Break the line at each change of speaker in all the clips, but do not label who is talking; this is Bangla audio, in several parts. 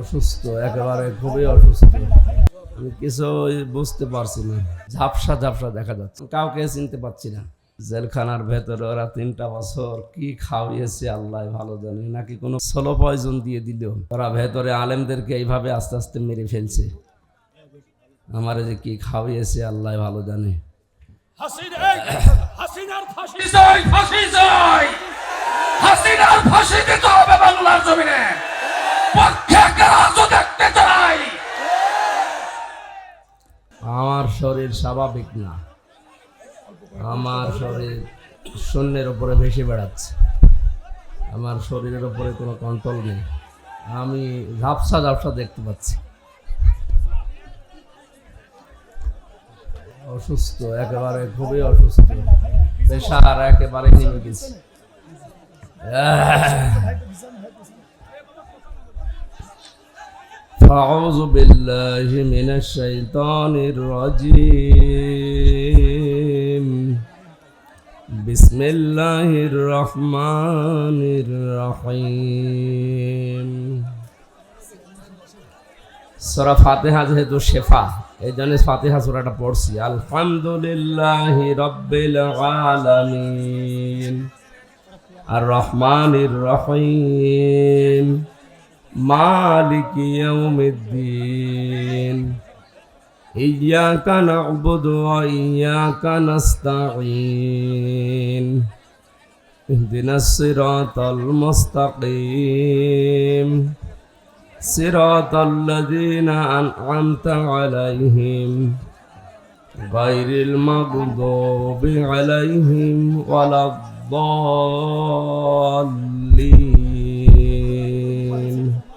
অসুস্থ, একেবারে খুবই অসুস্থ। আমি কিছু বুঝতে পারছি না। ঝাপসা ঝাপসা দেখা যাচ্ছে। কাউকে চিনতে পারছি না। জেলখানার ভেতরে ওরা তিনটা বছর কি খাওয়িয়েছে আল্লাহ ভালো জানে। নাকি কোনো সোলো পয়জন দিয়ে দিল। ওরা ভেতরে আলেমদেরকে এইভাবে আস্তে আস্তে মেরে ফেলছে। আমার যে কি খাওয়িয়েছে আল্লাহ ভালো জানে।
হাসিনার ফাঁসি দিতে হবে বাংলার জমিনে।
আমার শরীর স্বাভাবিক না। আমার শরীর শূন্যের উপরে ভেসে বেড়াচ্ছে। আমার শরীরের উপরে কোনো কন্ট্রোল নেই। আমি ঝাপসা ঝাপসা দেখতে পাচ্ছি। অসুস্থ, একেবারে খুবই অসুস্থ। পেশার একেবারে নেমে গেছে। أعوذ بالله من الشيطان الرجيم بسم الله الرحمن الرحيم সূরা ফাতিহা যেহেতু শেফা এই জন্য ফাতিহা সূরাটা পড়ছি আলহামদুলিল্লাহ রাব্বিল আলামিন আর রহমানির রহিম مالك يوم الدين إياك نعبد وإياك نستعين اهدنا الصراط المستقيم صراط الذين أنعمت عليهم غير المغضوب عليهم ولا الضالين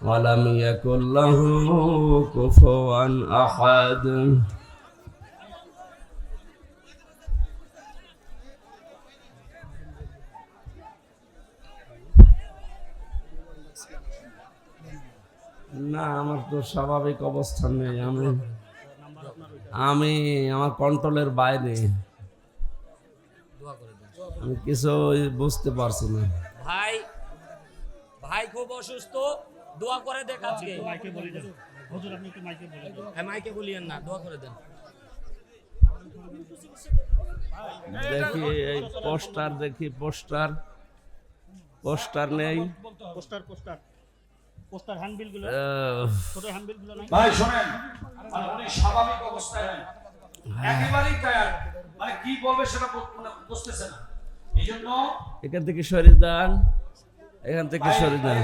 ولم يكن له كفوا أحد না আমার তো স্বাভাবিক অবস্থান নেই আমি আমি আমার কন্ট্রোলের বাইরে আমি কিছু বুঝতে পারছি না
ভাই ভাই খুব অসুস্থ দোয়া করে দেখ আজকে।
মাইকে বলে দেন। হুজুর আপনি একটু মাইকে বলে দেন।
হ্যাঁ, মাইকে বলিয়েন না দোয়া করে দেন।
দেখি এই পোস্টার দেখি পোস্টার। পোস্টার নেই।
Poster poster. পোস্টার
হ্যান্ডবিলগুলো
ছোট হ্যান্ডবিলগুলো নাই?
ভাই শোনেন। মানে উনি স্বাভাবিক অবস্থায় নেই একেবারেই টায়ার্ড মানে কি বলবে সেটা মানে বুঝতেছে না। এই জন্য
এখান থেকে সরে যান। এখান থেকে সরে যান।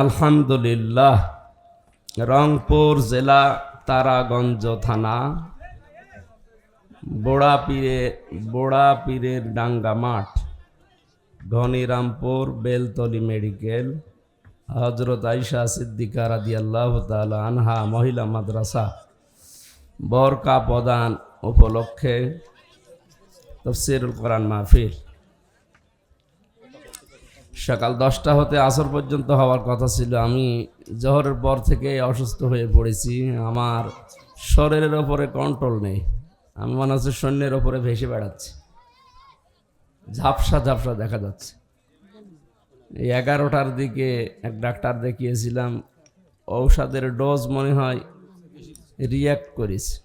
আলহামদুলিল্লাহ, রংপুর জেলা তারাগঞ্জ থানা বোড়া পীরে বোড়া পীরের ডাঙ্গা মাঠ, ঘনিরামপুর বেলতলি মেডিকেল হজরত আইসা সিদ্দিকা রাদি আল্লাহ আনহা মহিলা মাদ্রাসা, বরকা প্রদান উপলক্ষে তফসিরুল কোরআন মাহফিল। সকাল দশটা হতে আসর পর্যন্ত হওয়ার কথা ছিল। আমি জহরের পর থেকে অসুস্থ হয়ে পড়েছি। আমার শরীরের ওপরে কন্ট্রোল নেই। আমি মনে হচ্ছে সৈন্যের ওপরে ভেসে বেড়াচ্ছি। ঝাপসা ঝাপসা দেখা যাচ্ছে। এই এগারোটার দিকে এক ডাক্তার দেখিয়েছিলাম, ঔষধের ডোজ মনে হয় রিয়াক্ট করিস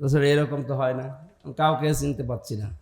তাছাড়া এরকম তো হয় না। কাউকে চিনতে পারছি না।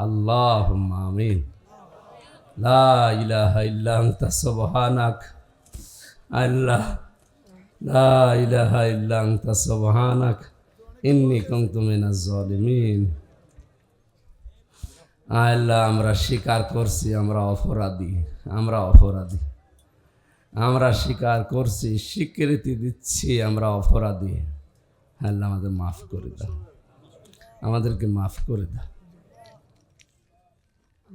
আল্লাহ আমিন। লা ইলাহা ইল্লা আনতা, সুবহানাক। আল্লাহ, লা ইলাহা ইল্লা আনতা, সুবহানাক। ইন্নী কুনতু মিনাজ জালিমিন আল্লাহ, আমরা স্বীকার করছি, আমরা অপরাধী আমরা অপরাধী। আমরা স্বীকার করছি, স্বীকৃতি দিচ্ছি, আমরা অপরাধী। আল্লাহ আমাদের মাফ করে দাও। আমাদেরকে মাফ করে দাও।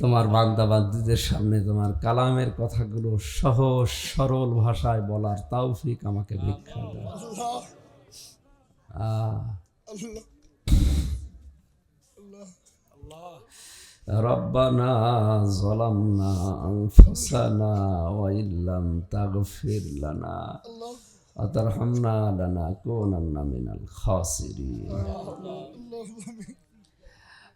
তোমার বান্দা বান্দিদের সামনে তোমার কালামের কথাগুলো সহজ সরল ভাষায় বলার তৌফিক আমাকে ভিক্ষা দাও আহ। ربنا ظلمنا أنفسنا وإن لم تغفر لنا وترحمنا لنكونن من الخاسرين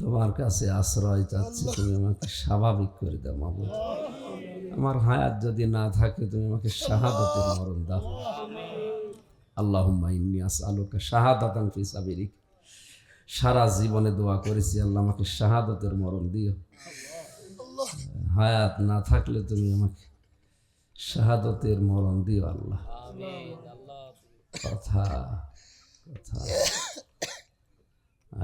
তোমার কাছে আশ্রয় চাচ্ছি তুমি আমাকে স্বাভাবিক করে দাও মাবুদ আমার হায়াত যদি না থাকে তুমি আমাকে শাহাদতের মরণ দাও। আল্লাহ ইন্নি আসআলুকা শাহাদাতান ফি সাবিলিক। সারা জীবনে দোয়া করেছি আল্লাহ আমাকে শাহাদতের মরণ দিও। হায়াত না থাকলে তুমি আমাকে শাহাদতের মরণ দিও আল্লাহ। কথা কথা।